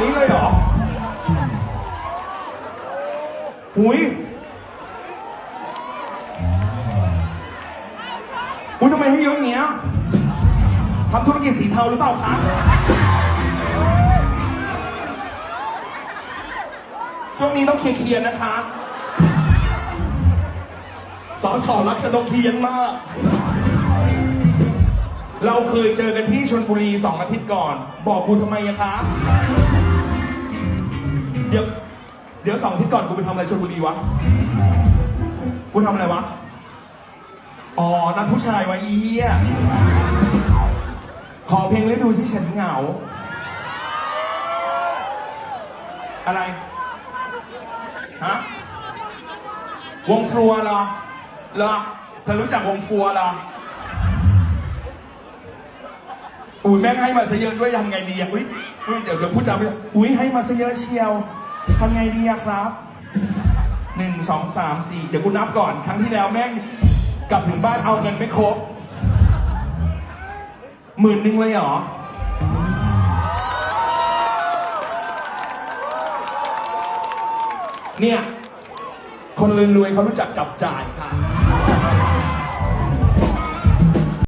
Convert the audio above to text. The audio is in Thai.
นี้เลยเหรอ หุยอุ้ยทำไมให้เยอะอย่างเงี้ยทำธุรกิจสีเทาหรือเปล่าคะช่วงนี้ต้องเคลียร์ๆนะคะสอสอรักชนกเทียนมาก เราเคยเจอกันที่ชลบุรีสองอาทิตย์ก่อน บอกกูทำไมอะคะ เดี๋ยว เดี๋ยวสองอาทิตย์ก่อนกูไปทำอะไรชลบุรีวะ กูทำอะไรวะ อ๋อ นัดผู้ชายวะอีเหี้ย ขอเพลงฤดูที่ฉันเหงา อะไร ฮะ วงฟลัวเหรอ เหรอ เธอรู้จักวงฟลัวเหรออุ้ยแม่งให้มาซะเยอะด้วยทำไงดีอะอุ้ยอุ้ยเดี๋ยวเดี๋ยวพูดจาไปอุ้ยให้มาซะเยอะเชียว ทำไงดีอะครับหนึ่งสองสามสี่เดี๋ยวกูนับก่อน ครั้งที่แล้วแม่งกลับถึงบ้านเอาเงินไม่ครบหมื่นหนึ่งเลยเหรอ เนี่ย คนรวยๆเขารู้จักจับจ่ายค่ะ